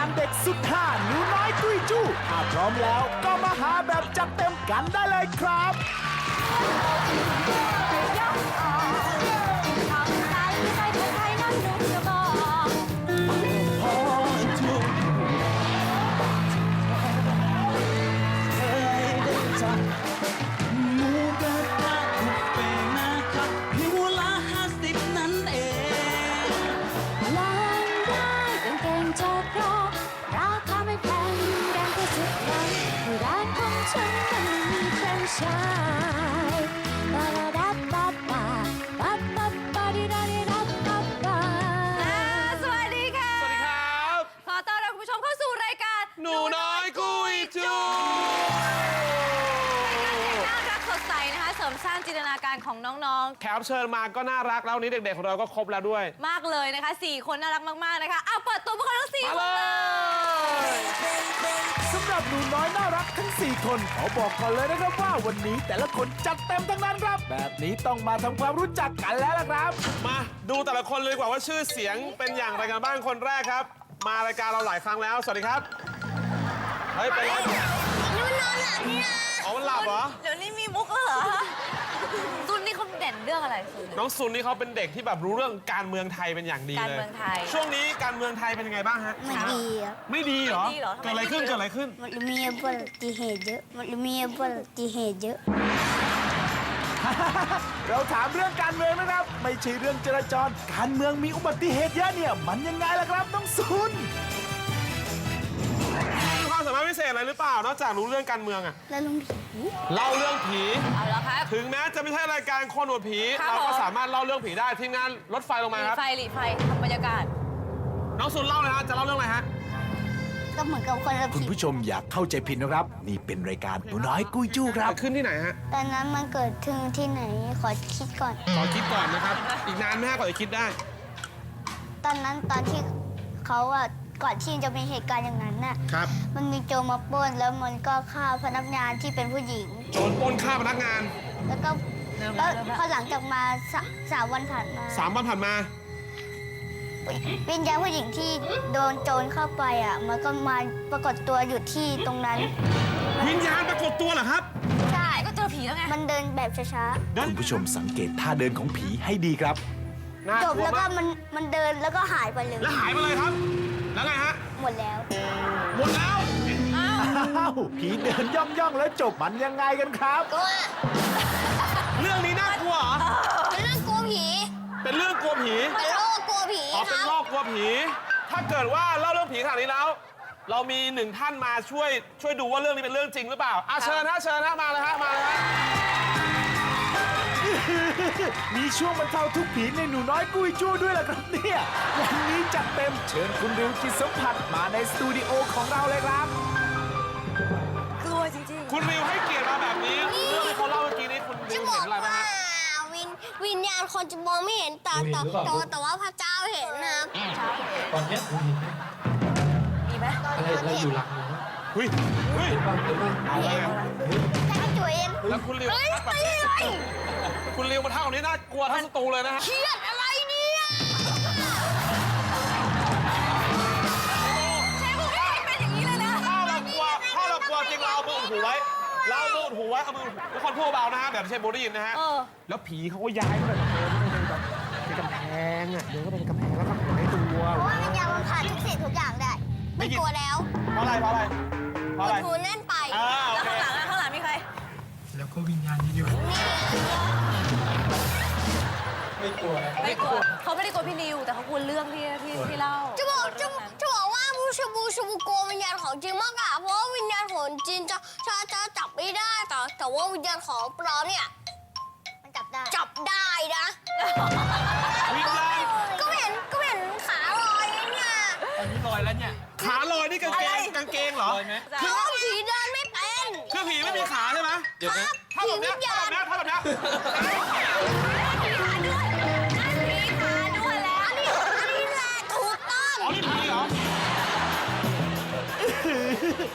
การเด็กสุดห่าหนูน้อยตุ้ยจู้ถ้าพร้อมแล้วก็มาหาแบบจัดเต็มกันได้เลยครับ แขกรับเชิญมาก็น่ารักแล้ววันนี้เด็กๆของเราก็ครบแล้วด้วยๆมากเลยนะคะ4คนน่ารักมากๆนะคะเอาเปิดตัวพวกเขาทั้ง4มาคนเลเลยย สำหรับหนูน้อยน่ารักทั้ง 4 คนขอบอกก่อนเลยนะครับว่าวันนี้แต่ละคนจัดเต็มทั้งนั้นครับ แบบนี้ต้องมาทำความรู้จักกันแล้วล่ะครับ มาดูแต่ละคนเลยดีกว่าว่าชื่อเสียงเป็นอย่างไรกันบ้างคนแรกครับ มารายการเราหลายครั้งแล้ว สวัสดีครับเฮ้ยเป็นไรอ๋อมันหลับเหรอ เดี๋ยวนี้มีมุกแล้วเหรอซุนนี่เขาเด่นเรื่ องอะไรซุนน้องซุนนี่เขาเป็นเด็กที่แบบรู้เรื่องการเมืองไทยเป็นอย่างดีเลยการเมืองไทย ช่วงนี้การเมืองไทยเป็นยังไงบ้างฮะไม่ดีครับไม่ดีเหรอ ไม่ดีเหรอเกิดอะไรขึ้น เกิดอะไรขึ้น มันมีอุบัติเหตุเยอะมันมีอุบัติเหตุเยอะ เราถามเรื่องการเมืองนะครับ ไม่ใช่เรื่องจราจร การเมืองมีอุบัติเหตุเยอะเนี่ย มันยังไงล่ะครับน้องซุนมีความ สามารถพิเศษอะไรหรือเปล่านอกจากรู้เรื่องการเมืองอะแล้วลุงผีเล่าเรื่องผี เอาแล้วครับ ถึงแม้จะไม่ใช่รายการคนหนวดผี ครับเราก็ผม สามารถเล่าเรื่องผีได้ทีมงานรถไฟลงหมาลีครับไฟหลีไฟทำบรรยากาศ น้องซุนเล่าเลยฮะจะเล่าเรื่องอะไรฮะก็เหมือนกับคนละคุณผีผู้ชมอยากเข้าใจผิดนะครับ นี่เป็นรายการหนูน้อยกุ้ยจู้ครับขึ้นที่ไหนฮะตอนนั้นมันเกิดถึงที่ไหนขอคิดก่อน ขอคิดก่อนนะครับ อีกนานไหมฮะกว่าจะคิดได้ ตอนนั้นตอนที่เขาอะ ก่อนที่จะมีเหตุการณ์อย่างนั้นน่ะครับ มันมีโจรมาปล้นแล้วมันก็ฆ่าพนักงานที่เป็นผู้หญิง โจรปล้นฆ่าพนักงานแล้วก็เริ่มแล้แล้ววเริ่มแล้ว พอหลังจากมาสะสามวันผ่านมาสามวันผ่านมา วิญญาณผู้หญิงที่โดนโจรเข้าไปอะ มันก็มาปรากฏตัวอยู่ที่ตรงนั้น วิญญาณปรากฏตัวเหรอครับ ใช่ ก็เจอผีแล้วไง มันเดินแบบช้าคุณผู้ชมสังเกตท่าเดินของผีให้ดีครับ น่าๆจบกลัวแล้วก็มากมันมันเดินแล้วก็หายไปเลย แล้วหายไปเลยครับ แล้วไงฮะ หมดแล้ว หมดแล้วอ้าวอ้าวผีเดินย่องย่องๆแล้วจบมันยังไงกันครับ ก็เรื่องนี้น่ากลัวเหรอ เป็นเรื่องกลัวผีเป็นเรื่องกลัวผี เป็นโรคกลัวผีอ๋อ คเป็นรับโรคกลัวผี ถ้าเกิดว่าเล่าเรื่องผีขนาดนี้แล้ว เรามีหนึ่งท่านมาช่วยช่วยดูว่าเรื่องนี้เป็นเรื่องจริงหรือเปล่า อะเชิญฮะเชิญฮะมาเลยฮะมาเลยฮะมี ช่วงบรรเทาทุกข์ผีในหนูน้อยกุ้ยจู้ด้วยล่ะครับเนี่ยวันนี้จัดเต็มเชิญคุณริวจิตสัมผัสมาในสตูดิโอของเราเลยครับ กลัวจริงคุณริวให้เกียรติมาแบบนี้เรื่องที่เขาเล่าเมื่อกี้นี้คุณริจะวบเห็อนกอะไรบ้างว่าฮะวิญวิญญาณคนจะมองไม่เห็นแต่แต่แต่ว่าแต่ว่าพระเจ้าเห็นนะครับตอนเนี้ยคุณเห็นไหมๆมีไหมอะไรอะไรอยู่หลังหนูนะเฮ้ยเฮ้ยบ้างเห็นบ้างอะไรอะแค่ จุ๋ยเองแล้วคุณริวเฮ้ยทักแบบตีนี้เลยคุณริวมาทักแบบนี้น่ากลัวทั้งสตูเลยนะฮะ เครียดอะไรเนี่ยเชฟบอกไม่เป็นอย่างนี้เลยนะถ้าเรากลัวถ้าเรากลัวจริงเราเอามืออุดหูไว้ เราเอามืออุดหูไว้เอามืออุดหูทุกคนพูดเบานะฮะแบบไม่ใช่โบได้ยินนะฮะ เออ แล้วผีเขาก็ย้ายมาแบบเดินเข้าไปในแบบในกำแพงอะเดินเข้าไปในกำแพงแล้วก็หายตัว เพราะว่าวิญญาณมันผ่านทุกสิ่งทุกอย่างได้ ไม่กลัวแล้วเพราะอะไร เพราะอะไร เพราะอะไรหูแน่นไปอ่าโอ ก็วิญญาณอยู่ ไม่กลัวนะไม่กลัวเขาไม่ได้กลัวพี่นิวแต่เขากลัวเรื่องที่ที่ที่เล่าจะบอกจะเรื่องนั้นจะบอกว่าบูชาบูชาบูโกลัววิญญาณของจริงมากอะเพราะว่าวิญญาณของจริงจะจะจะจับไม่ได้แต่แต่ว่าวิญญาณของปลอมเนี่ยมันจับได้ จับได้นะ วิญญาณก็เห็นก็เห็นขาลอยเนี่ยตอนนี้ลอยแล้วเนี่ย ขาลอยนี่กางเกงกางเกงเหรอลอยไหมเพราะว่าผีเดินไม่เป็น คือผีไม่มีขาใช่ไหมเดี๋ยวนะถ้าแบบเนี้ยถ้าแบบเนี้ยถ้าแบบเนี้ยมีขาด้วยมีขาด้วยแล้วอันนี้อันนี้แหละถูกต้องอ๋อนี่ผีเหรอ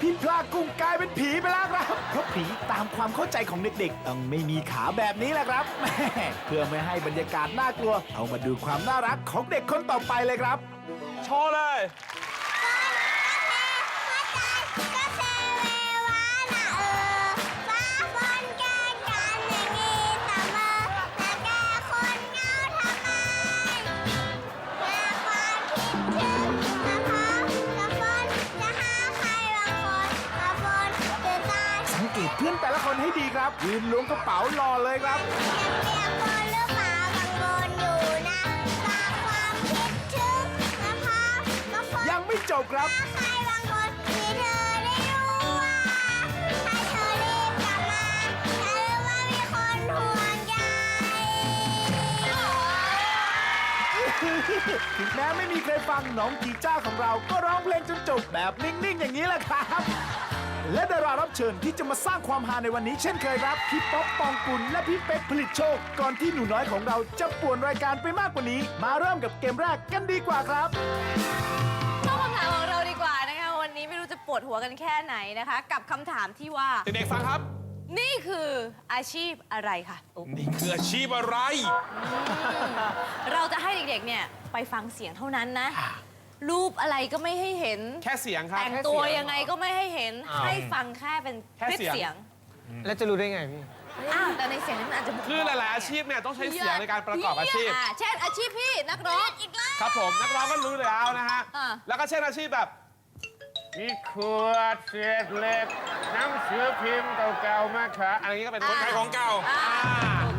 พี่พลากุ้งกลายเป็นผีไปแล้วครับ เพราะผีตามความเข้าใจของเด็กๆ ต้องไม่มีขาแบบนี้แหละครับแหม่เพื่อไม่ให้บรรยากาศน่ากลัว เอามาดูความน่ารักของเด็กคนต่อไปเลยครับ โชว์เลย ดีครับยืนล้วงกระเป๋ารอเลยครับยังไม่จบครับถึงแม้ไม่มีใครฟังน้องจีจ้าของเราก็ร้องเพลงจนจบแบบนิ่ง ๆ อย่างนี้แหละครับ และดารารับเชิญที่จะมาสร้างความฮาในวันนี้เช่นเคยครับ พี่ป๊อปปองกุลและพี่เป๊กผลิตโชค ก่อนที่หนูน้อยของเราจะป่วนรายการไปมากกว่านี้ มาเริ่มกับเกมแรกกันดีกว่าครับเข้าคำถามของเราดีกว่านะคะ วันนี้ไม่รู้จะปวดหัวกันแค่ไหนนะคะ กับคำถามที่ว่า เด็กๆฟังครับ นี่คืออาชีพอะไรคะนี่คืออาชีพอะไร เราจะให้เด็กๆเนี่ยไปฟังเสียงเท่านั้นนะ รูปอะไรก็ไม่ให้เห็น แค่เสียงครับแต่งตัวยังไงก็ไม่ให้เห็น ให้ฟังแค่เป็นแค่คลิปเสียงเสียง แล้วจะรู้ได้ไงพี่ อ้าว แต่ในเสียงนั้นมันอาจจะคือหลายๆอาชีพเนี่ยต้องใช้เสียงในการประกอบอาชีพะเช่นอาชีพพี่นักร้องอีกแล้วครับผมนักร้องก็รู้แล้วนะฮะอ่าแล้วก็เช่นอาชีพแบบ มีขวดเศษเหล็กน้ำเสือพิมพ์เก่าๆมาขายอะไรอย่างนี้ก็เป็นคนขายของเก่า อ่า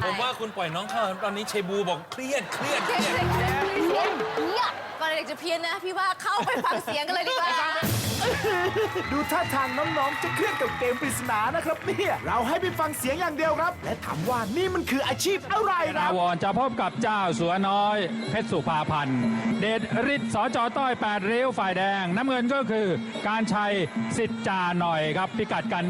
ผมว่าคุณปล่อยน้องเข้าตอนนี้เชบูบอกเครียดเครียดเคเด็กรียดๆก่อนเด็กจะเพี้ยนนะ พี่ว่าเข้าไปฟังเสียงกันเลยดีกว่า ดูท่าทางน้องๆ จะเครียดกับเกมปริศนานะครับเนี่ยเราให้ไปฟังเสียงอย่างเดียวครับ และถามว่านี่มันคืออาชีพอะไรคนารับวรจะพบกับเจ้าสัวน้อย เพชรสุภาพันธ์ เดชฤทธิ์สจต้อย8ริ้วฝ่ายแดง น้ำเงินก็คือการชัยสิทธิ์จาหน่อยครับ พิกัดกัน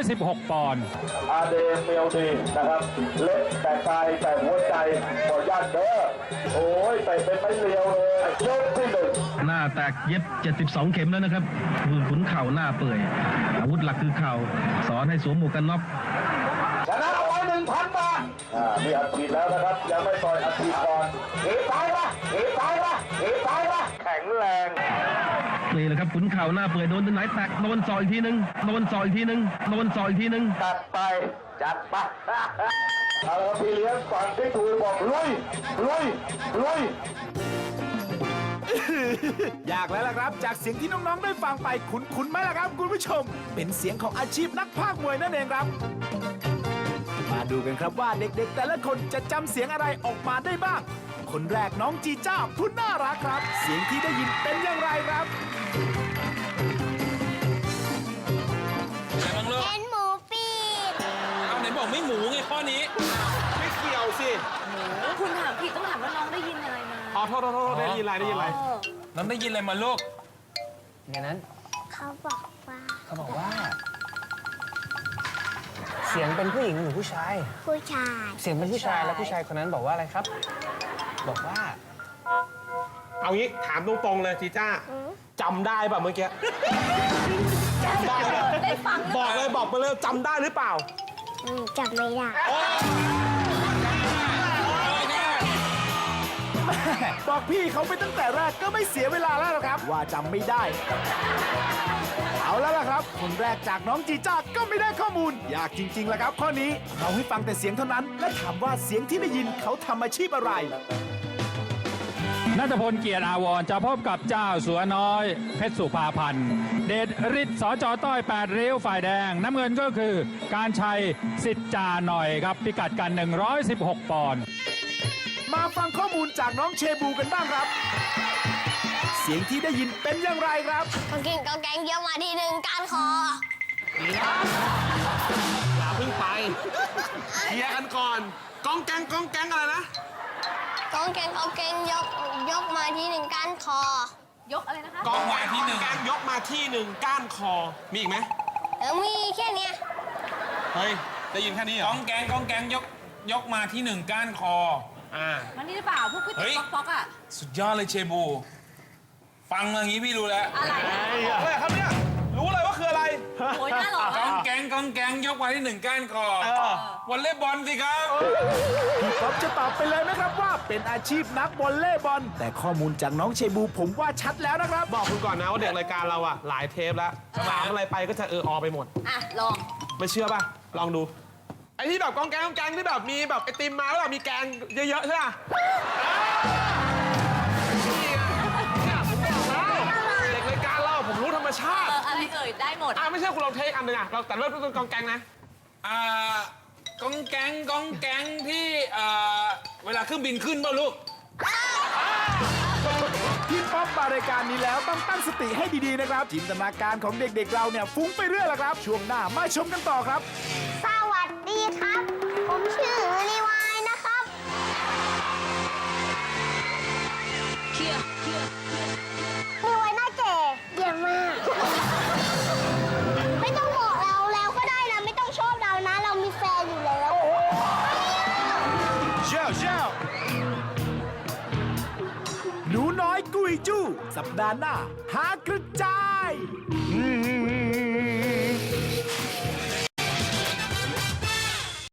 116 ปอนด์ อาเดเมลดีนะครับ เล็กแต่กายแต่หัวใจขอญาตเด้อโอ้ยแต่เป็นไม่เลียวเลยยกที่หนึ่งหน้าแตกเย็บ 72 เข็มแล้วนะครับคือขุนเข่าหน้าเปื่อย อาวุธหลักคือเข่าสอนให้สวมหมวกกันน็อกชนะเอาไว้หนึ่งพันบาทอ่ามีอัดฉีดแล้วนะครับ ยังไม่ต่อยอัดฉีดก่อนเอตายปะเอตายปะเอตายปะแข็งแรงนี่แหละครับขุนเข่าหน้าเปื่อยโดนตัวไหนแตกโดนซอยอีกทีนึงโดนซอยอีกทีนึงโดนซอยอีกทีนึงจัดไปจัดไปเอาละพี่เลี้ยงฝั่งที่ถูกบอกลุยลุยลุยอ ยากแล้วล่ะครับ จากเสียงที่น้องๆได้ฟังไปคุ้นๆไหมล่ะครับคุณผู้ชม เป็นเสียงของอาชีพนักพากย์มวยนั่นเองครับ มาดูกันครับว่าเด็กๆ แต่ละคนจะจำเสียงอะไรออกมาได้บ้าง คนแรกน้องจีจ้าผู้น่ารักครับ เสียงที่ได้ยินเป็นอย่างไรครับไหนบ้างลูกเป็นหมูปีกเอาไหนบอกไม่หมูไงข้อนี้ ไม่เกี่ยวสิ คุณถามผิดต้องถามว่าน้องได้ยินอะไรมา อ๋อโทษโทษโทษได้ยินอะไรได้ยินอะไรเออน้องได้ยินอะไรมาลูกในนั้นเขาบอกว่าเขาบอกว่า เสียงเป็นผู้หญิงหรือผู้ชาย ผู้ชาย เสียงเป็นผู้ชายแล้วผู้ชายคนนั้นบอกว่าอะไรครับ บอกว่า เอางี้ถามตรงๆเลยจีจ้าจำได้ป่ะเมื่อกี้บอกเลยได้ฟังบอกเลยบอกมาเลยจำได้หรือเปล่าอืมจับไม่ได้ บอกพี่เขาไปตั้งแต่แรกก็ไม่เสียเวลาแล้วครับ ว่าจำไม่ได้ เอาแล้วล่ะครับ คนแรกจากน้องจีจ้าก็ไม่ได้ข้อมูล ยากจริงๆล่ะครับ ข้อนี้เราให้ฟังแต่เสียงเท่านั้น และถามว่าเสียงที่ได้ยินเขาทำอาชีพอะไร นัทพลเกียรติอาวรจะพบกับเจ้าสัวน้อย เพชรสุภาพันธ์ เดชฤทธิ์สจต้อย8ริ้วฝ่ายแดง น้ำเงินก็คือการชัยสิทธิ์จาหน่อยครับ พิกัดกัน 116 ปอนด์ มาฟังข้อมูลจากน้องเชบูกันบ้างครับ เสียงที่ได้ยินเป็นอย่างไรครับ กางเกงกางแกงเยอะมาทีหนึ่งการคออย่าเพิ่งไปเคลียร์กันก่อนกองแกงกองแกงอะไรนะกางเกงกางเกงยกยกมาทีหนึ่งการคอยกอะไรนะคะกองแกงที่หนึ่งแกงยกมาที่หนึ่งก้านคอมีอีกไหมแล้วมีแค่เนี้ยเฮ้ยได้ยินแค่นี้เหรกอองแกงกองแกงยกยกมาที่หนึ่งก้านคอ อ่า มันนี่หรือเปล่าพวกก๋วยเฮ้เตี๋ยยวป๊อกๆอะ สุดยอดเลยเชบู ฟังอย่างนี้พี่รู้แล้วอะไรอะเฮ้ยครับเนี่ย รู้เลยว่าคืออะไร โอยหน้าหล่อกองแกงกองแกงยกมาที่หนึ่งก้านคอเออ วอลเลย์บอลสิครับ พี่ป๊อปจะตอบไปเลยนะครับว่าเป็นอาชีพนักบอลเล่บอล แต่ข้อมูลจากน้องเชบูผมว่าชัดแล้วนะครับ บอกคุณก่อนนะว่าเด็กรายการเราอะหลายเทปแล้วถามอะไรไปก็จะเอออไปหมด อะลอง ไม่เชื่อป่ะ ลองดู ไอ้ที่แบบกองแกงกองแกงที่แบบมีแบบไอติมมาแล้วแบบมีแกงเยอะๆใช่ป่ะนี่ไงเนี่ยผมบอกแล้วเด็กรายการเราผมรู้ธรรมชาเอติ ออะไรเอ่ยได้หมด อะไม่เชื่อคุณลองเทคอันหนึ่งอะเราแต่เริ่มต้นกองแกงนะ อ่ากองแกงกองแกงที่เอ่อเวลาเครื่องบินขึ้นเปล่าลูก พี่ป๊อปมารายการนี้แล้วต้องตั้งสติให้ดี ๆ นะครับ จินตนาการของเด็ก ๆ เราเนี่ยฟุ้งไปเรื่อยละครับ ช่วงหน้ามาชมกันต่อครับสวัสดี ครับ ผมชื่อรีวายนะครับ รีวายหน้าแก่เยี่ยมมาก ไม่ต้องบอกเราแล้วก็ได้นะ ไม่ต้องชอบเรานะ เรามีแฟนอยู่แล้วเจ้าเจ้าหนูน้อยกุยจู้ สัปดาห์หน้า หากระจาย อืม